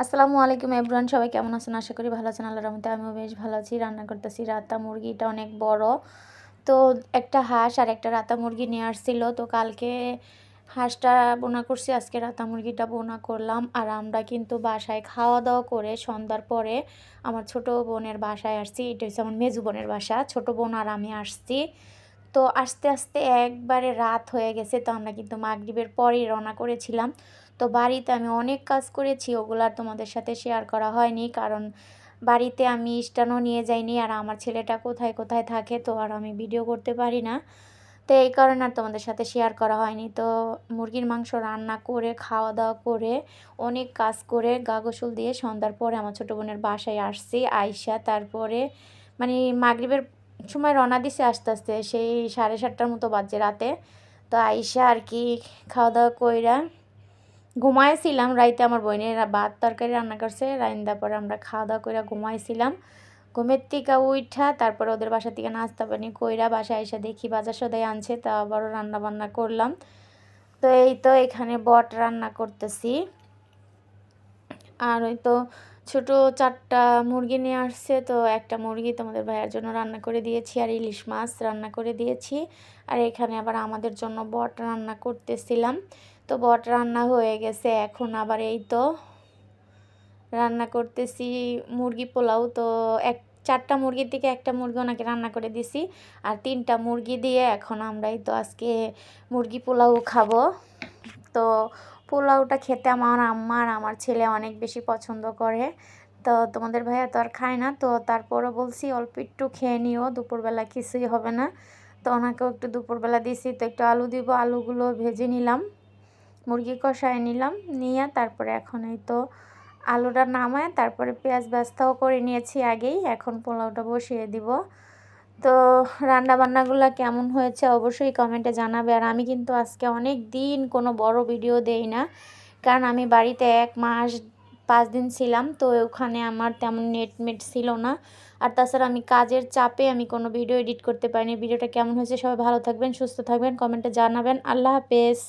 আসসালামু আলাইকুম এভরান সবাই কেমন আছেন? আশা করি ভালো আছেন আল্লাহ রহমতে আমিও বেশ ভালো আছি। রান্না করতেছি রাতা মুরগিটা অনেক বড়। তো একটা হাঁস আর একটা রাতা মুরগি নিয়ে আসছিল। তো কালকে হাঁসটা বোনা করছি, আজকে রাতা মুরগিটা বোনা করলাম। আর আমরা কিন্তু বাসায় খাওয়া দাওয়া করে সন্ধ্যার পরে আমার ছোট বোনের বাসায় আসছি। এটা হচ্ছে আমার মেজু বোনের বাসা, ছোট বোন আর আমি আসছি। তো আস্তে আস্তে একবারে রাত হয়ে গেছে। তো আমরা কিন্তু মাগরীবের পরেই রওনা করেছিলাম। তো বাড়িতে আমি অনেক কাজ করেছি, ওগুলো আর তোমাদের সাথে শেয়ার করা হয়নি। কারণ বাড়িতে আমি স্টানও নিয়ে যাইনি আর আমার ছেলেটা কোথায় কোথায় থাকে তো আর আমি ভিডিও করতে পারি না। তো এই কারণে আর তোমাদের সাথে শেয়ার করা হয়নি। তো মুরগির মাংস রান্না করে, খাওয়া দাওয়া করে, অনেক কাজ করে, গা গোসল দিয়ে সন্ধ্যার পরে আমার ছোটো বোনের বাসায় আসছি, আইসা তারপরে মানে মাগরীবের সময় রওনা দিছে আস্তে আস্তে, সেই সাড়ে সাতটার মতো বাজছে রাতে। তো আইসা আর কি খাওয়া দাওয়া কইরা ঘুমাইছিলাম, রাইতে আমার বোনের ভাত তরকারি রান্না করছে, রাইন্দা পরে আমরা খাওয়া দাওয়া করে ঘুমাইছিলাম। ঘুমের থেকে উঠা তারপরে ওদের বাসা থেকে নাস্তা পানি কইরা বাসায় এসে দেখি বাজার সদাই আনছে, তা আবারও রান্না বান্না করলাম। তো এই তো এখানে বট রান্না করতেছি। আর ওই তো ছোট চারটা মুরগি নিয়ে আসছে, তো একটা মুরগি তোমাদের ভাইয়ের জন্য রান্না করে দিয়েছি আর ইলিশ মাছ রান্না করে দিয়েছি। আর এখানে আবার আমাদের জন্য বট রান্না করতেছিলাম, তো বট রান্না হয়ে গেছে। এখন আবার এই তো রান্না করতেছি মুরগি পোলাও, তো এক, চারটা মুরগির থেকে একটা মুরগি ওনাকে রান্না করে দিছি। আর তিনটা মুরগি দিয়ে এখন আমরাই তো আজকে মুরগি পোলাও খাব। তো পোলাওটা খেতে আমার আম্মা আর আমার ছেলে অনেক বেশি পছন্দ করে। তো তোমাদের ভাইয়া তো আর খায় না, তো তারপরও বলছি অল্প একটু খেয়ে নিও, দুপুরবেলা কিছুই হবে না। তো ওনাকেও একটু দুপুরবেলা দিছি, তো একটু আলু দিব, আলুগুলো ভেজে নিলাম, মুরগি কষায় নিলাম, নিয়ে তারপরে এখন এই তো আলুটা নামায়, তারপরে পেঁয়াজ ব্যস্তাও করে নিয়েছি আগেই, এখন পোলাওটা বসিয়ে দিব। তো রান্না বান্নাগুলো কেমন হয়েছে অবশ্যই কমেন্টে জানাবে। আর আমি কিন্তু আজকে অনেক দিন কোনো বড় ভিডিও দেই না, কারণ আমি বাড়িতে এক মাস পাঁচ দিন ছিলাম, তো ওখানে আমার তেমন নেট মেট ছিল না। আর তাছাড়া আমি কাজের চাপে আমি কোনো ভিডিও এডিট করতে পারিনি। ভিডিওটা কেমন হয়েছে সবাই ভালো থাকবেন, সুস্থ থাকবেন, কমেন্টে জানাবেন। আল্লাহ হাফেজ।